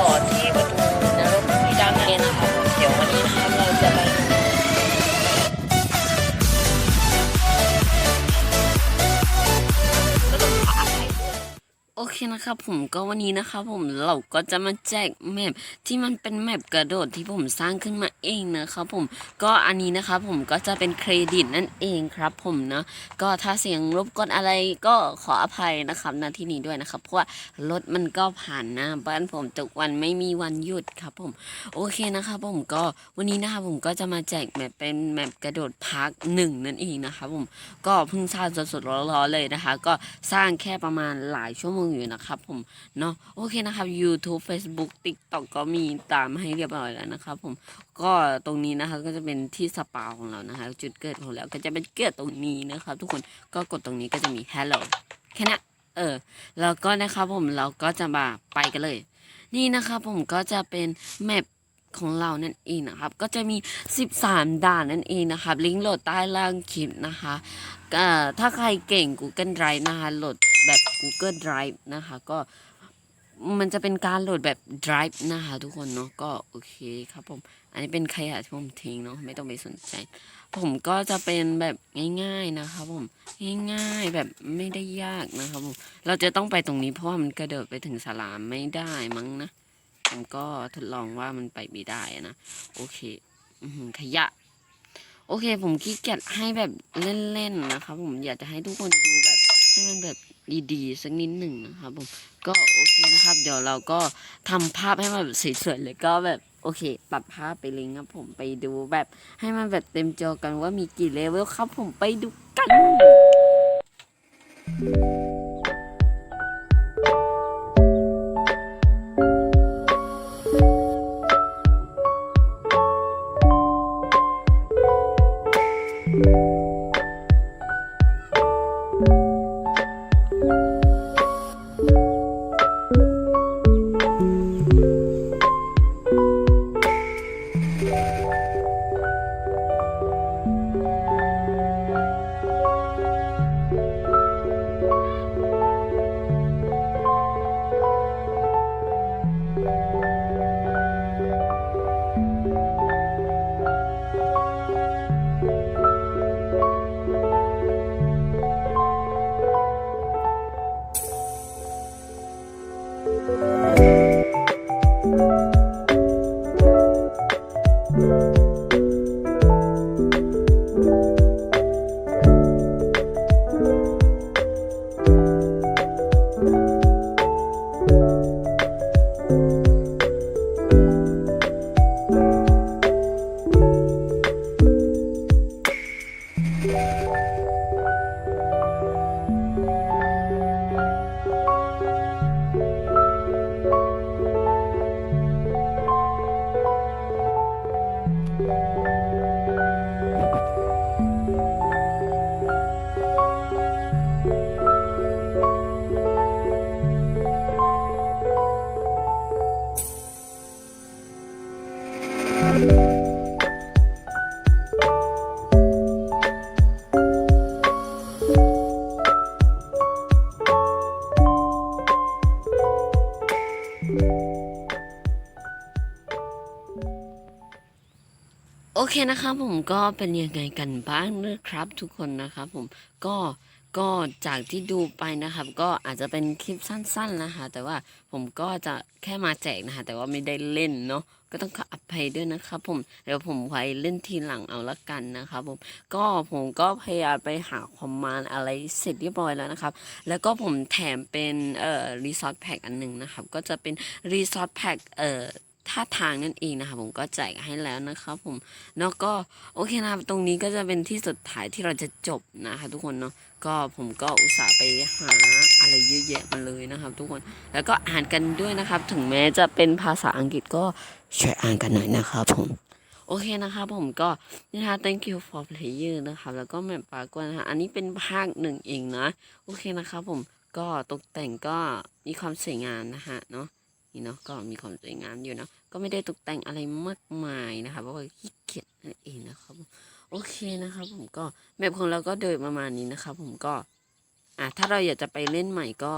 ต่อที่ปร เคนะครับผมก็วันนี้นะครับผมเราก็จะมาแจกแมปที่มันเป็นแมปกระโดดที่ผมสร้างขึ้นมาเองนะครับผมก็อันนี้นะครับผมก็จะเป็นเครดิตนั่นเองครับผมนะก็ถ้าเสียงรบกวนอะไรก็ขออภัยนะครับณที่นี้ด้วยนะครับเพราะว่ารถมันก็ผ่านหน้าบ้านผมทุกวันไม่มีวันหยุดครับผมโอเคนะครับผมก็วันนี้นะครับผมก็จะมาแจกแมปเป็นแมปกระโดดพักหนึ่งนั่นเองนะครับผมก็เพิ่งสร้างสดๆร้อนๆเลยนะคะ ก็สร้างแค่ประมาณหลายชั่วโมงอยู่นะครับผมเนาะโอเคนะครับ YouTube Facebook TikTok ก็มีตามให้เรียบร้อยแล้วนะครับผมก็ตรงนี้นะคะก็จะเป็นที่สปาของเรานะคะจุดเกิดของเราก็จะเป็นเกิดตรงนี้นะครับ ทุกคนก็กดตรงนี้ก็จะมี hello แค่นั้นเออแล้วก็นะครับผมเราก็จะมาไปกันเลย นี่นะครับผมก็จะเป็นแมปของเรานั่นเองนะครับ ก็จะมี 13 ด่านนั่นเองนะครับ ลิงก์โหลดใต้ล่างคลิปนะคะถ้าใครเก่ง Google Drive นะคะโหลด แบบ Google Drive นะคะ ก็มันจะเป็นการโหลดแบบ Drive นะคะ ทุกคนเนาะก็โอเคครับผม อันนี้เป็นขยะที่ผมทิ้งเนาะไม่ต้องไปสนใจ ผมก็จะเป็นแบบง่ายๆนะครับผมง่ายๆแบบไม่ได้ยากนะครับผมเราจะต้องไปตรงนี้เพราะว่ามันกระโดดไปถึงสลามไม่ได้มั้งนะผมก็ทดลองว่ามันไปไม่ได้นะโอเคอขยะ โอเค ผมขี้เกียจให้แบบเล่นๆนะครับผมอยากจะให้ทุกคนดูแบบให้มันแบบ ดีๆ สักนิดหนึ่งนะครับผมก็โอเคนะครับ เดี๋ยวเราก็ทำภาพให้มันแบบสวยๆเลยก็แบบโอเคตัดภาพไปเลยครับผมไปดูแบบให้มันแบบเต็มจอกันว่ามีกี่เลเวลครับผมไปดูกัน โอเคนะครับผมก็เป็นยังไงกันบ้างนะครับทุกคนนะครับผมก็ก็จากที่ดูไปนะครับ ก็อาจจะเป็นคลิปสั้น ๆนะคะ แต่ว่าผมก็จะแค่มาแจกนะคะ แต่ว่าไม่ได้เล่นเนาะก็ต้องขออภัยด้วยนะครับผมเดี๋ยวผมไว้เล่นทีหลังเอาละกันนะครับผมก็ผมก็พยายามไปหาคอมมานด์อะไรเสร็จเรียบร้อยแล้วนะครับ แล้วก็ผมแถมเป็นเอ่อรีสอร์ทแพ็กอันหนึ่งนะครับ ก็จะเป็นรีสอร์ทแพ็กเอ่อ ท่าทางนั่นเองนะคะผมก็แจกให้แล้วนะครับผมแล้วก็โอเคนะตรงนี้ก็จะเป็นที่สุดท้ายที่เราจะจบนะคะทุกคนเนาะก็ผมก็อุตส่าห์ไปหาอะไรเยอะแยะมาเลยนะครับ ทุกคนแล้วก็อ่านกันด้วยนะครับ ถึงแม้จะเป็นภาษาอังกฤษก็ช่วยอ่านกันหน่อยนะครับผมโอเคนะครับผมก็นี่นะคะ thank you for player นะครับแล้วก็แมปปากวนนะคะอันนี้เป็นภาคหนึ่งเองนะ โอเคนะครับผมก็ตกแต่งก็มีความสวยงามนะฮะเนาะ นี่เนาะก็มีความสวยงามอยู่เนาะก็ไม่ได้ตกแต่งอะไรมากมายนะคะเพราะว่าขี้เกียจนั่นเองนะครับโอเคนะครับผมก็แมปของเราก็โดยประมาณนี้นะครับผมก็อะถ้าเราอยากจะไปเล่นใหม่ก็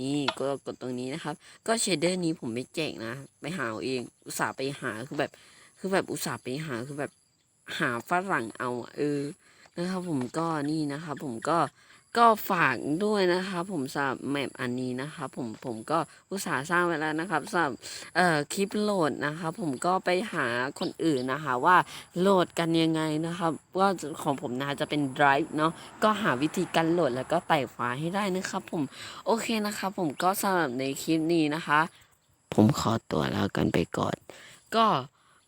นี่ก็กดตรงนี้นะครับ ก็เชดเดอร์นี้ผมไม่แจกนะ ไปหาเองอุตส่าห์ไปหาคือแบบ คือแบบอุตส่าห์ไปหาคือแบบหาฝรั่งเอาเออนะครับผมก็นี่นะครับผมก็ ก็ฝากด้วยนะครับผมสำหรับแมปอันนี้นะครับผมผมก็อุตส่าห์สร้างไว้แล้วนะครับสำหรับเอ่อคลิปโหลดนะครับผมก็ไปหาคนอื่นนะคะว่าโหลดกันยังไงนะครับว่าของผมนะจะเป็น Drive เนาะก็หาวิธีการโหลดแล้วก็ไต่ไฟล์ให้ได้นะครับผมโอเคนะครับผมก็สำหรับในคลิปนี้นะคะ ผมขอตัวแล้วกันไปก่อน ก็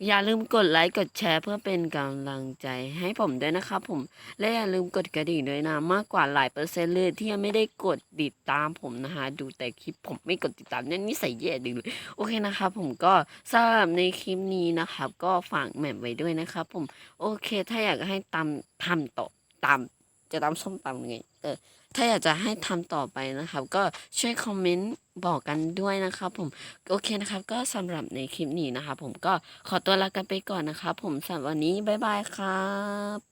อย่าลืมกดไลค์กดแชร์เพื่อเป็นกำลังใจให้ผมด้วยนะครับผม และอย่าลืมกดกระดิ่งด้วยนะ มากกว่าหลายเปอร์เซ็นต์เลยที่ยังไม่ได้กดติดตามผมนะฮะ ดูแต่คลิปผมไม่กดติดตามเนี่ยนิสัยแย่ดึงเลย โอเคนะครับผมก็สำหรับในคลิปนี้นะครับ ก็ฝากแหมปไว้ด้วยนะครับผม โอเค ถ้าอยากให้ตามทำต่อตามจะตามส้มตำยังไง เออ ถ้าอยากจะให้ทำต่อไปนะครับ ก็ช่วยคอมเมนต์บอกกันด้วยนะครับผมโอเคนะครับก็สำหรับในคลิปนี้นะครับผมก็ขอตัวลากันไปก่อนนะครับผมสำหรับวันนี้บ๊ายบายครับ